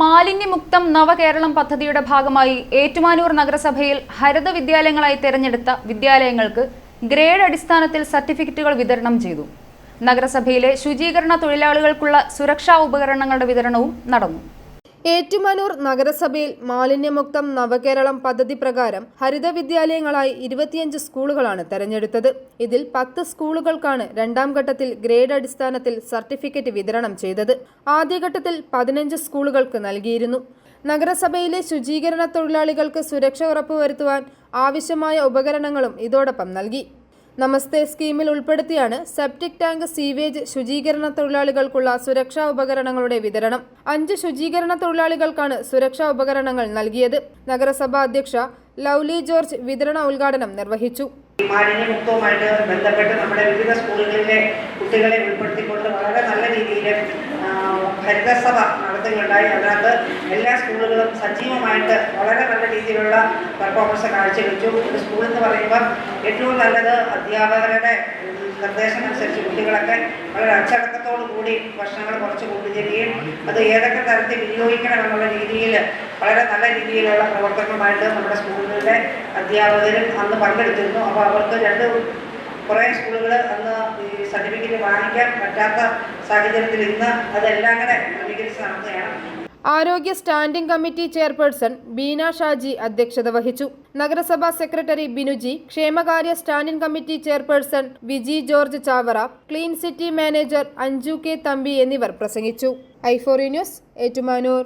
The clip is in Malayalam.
മാലിന്യമുക്തം നവകേരളം പദ്ധതിയുടെ ഭാഗമായി ഏറ്റുമാനൂർ നഗരസഭയിൽ ഹരിത വിദ്യാലയങ്ങളായി തെരഞ്ഞെടുത്ത വിദ്യാലയങ്ങൾക്ക് ഗ്രേഡ് അടിസ്ഥാനത്തിൽ സർട്ടിഫിക്കറ്റുകൾ വിതരണം ചെയ്തു. നഗരസഭയിലെ ശുചീകരണ തൊഴിലാളികൾക്കുള്ള സുരക്ഷാ ഉപകരണങ്ങളുടെ വിതരണവും നടന്നു. ഏറ്റുമാനൂർ നഗരസഭയിൽ മാലിന്യമുക്തം നവകേരളം പദ്ധതി പ്രകാരം ഹരിത വിദ്യാലയങ്ങളായി ഇരുപത്തിയഞ്ച് സ്കൂളുകളാണ് തെരഞ്ഞെടുത്തത്. ഇതിൽ പത്ത് സ്കൂളുകൾക്കാണ് രണ്ടാം ഘട്ടത്തിൽ ഗ്രേഡ് അടിസ്ഥാനത്തിൽ സർട്ടിഫിക്കറ്റ് വിതരണം ചെയ്തത്. ആദ്യഘട്ടത്തിൽ പതിനഞ്ച് സ്കൂളുകൾക്ക് നൽകിയിരുന്നു. നഗരസഭയിലെ ശുചീകരണ തൊഴിലാളികൾക്ക് സുരക്ഷ ഉറപ്പുവരുത്തുവാൻ ആവശ്യമായ ഉപകരണങ്ങളും ഇതോടൊപ്പം നൽകി. നമസ്തേ സ്കീമിൽ ഉൾപ്പെടുത്തിയാണ് സെപ്റ്റിക് ടാങ്ക് സീവേജ് ശുചീകരണ തൊഴിലാളികൾക്കുള്ള സുരക്ഷാ ഉപകരണങ്ങളുടെ വിതരണം. അഞ്ച് ശുചീകരണ തൊഴിലാളികൾക്കാണ് സുരക്ഷാ ഉപകരണങ്ങൾ നൽകിയത്. നഗരസഭാ അധ്യക്ഷ ലൗലി ജോർജ് വിതരണ ഉദ്ഘാടനം നിർവഹിച്ചു. മാലിന്യമുക്തവുമായിട്ട് ബന്ധപ്പെട്ട് നമ്മുടെ വിവിധ സ്കൂളുകളിലെ കുട്ടികളെ ഉൾപ്പെടുത്തിക്കൊണ്ട് വളരെ നല്ല രീതിയിൽ ഹരിതസഭ നടത്തുകയുണ്ടായി. അതിനകത്ത് എല്ലാ സ്കൂളുകളും സജീവമായിട്ട് വളരെ നല്ല രീതിയിലുള്ള പെർഫോമൻസ് കാഴ്ചവെച്ചു. ഒരു സ്കൂൾ എന്ന് പറയുമ്പോൾ ഏറ്റവും നല്ലത് അധ്യാപകരുടെ നിർദ്ദേശം അനുസരിച്ച് കുട്ടികളൊക്കെ വളരെ അച്ചടക്കത്തോടു കൂടി ഭക്ഷണങ്ങൾ കുറച്ച് കൊണ്ടുചെല്ലുകയും അത് ഏതൊക്കെ തരത്തിൽ വിനിയോഗിക്കണം എന്നുള്ള രീതിയിൽ വളരെ നല്ല രീതിയിലുള്ള പ്രവർത്തനങ്ങളുമായിട്ട് നമ്മുടെ സ്കൂളുകളിലെ അധ്യാപകരും അന്ന് പങ്കെടുത്തിരുന്നു. അപ്പോൾ അവർക്ക് രണ്ട് കുറേ സ്കൂളുകൾ അന്ന് സർട്ടിഫിക്കറ്റ് വാങ്ങിക്കാൻ പറ്റാത്ത സാഹചര്യത്തിൽ ഇന്ന് അതെല്ലാം കൂടെ ക്രമീകരിച്ച് നടത്തുകയാണ് ആരോഗ്യ standing committee chairperson Beena Shaji അധ്യക്ഷത വഹിച്ചു. നഗരസഭാ സെക്രട്ടറി ബിനുജി ക്ഷേമകാര്യ standing committee chairperson Viji George Chavara clean city manager Anju K Thampi എന്നിവർ പ്രസംഗിച്ചു. ഐഫോറി ന്യൂസ് ഏറ്റുമാനൂർ.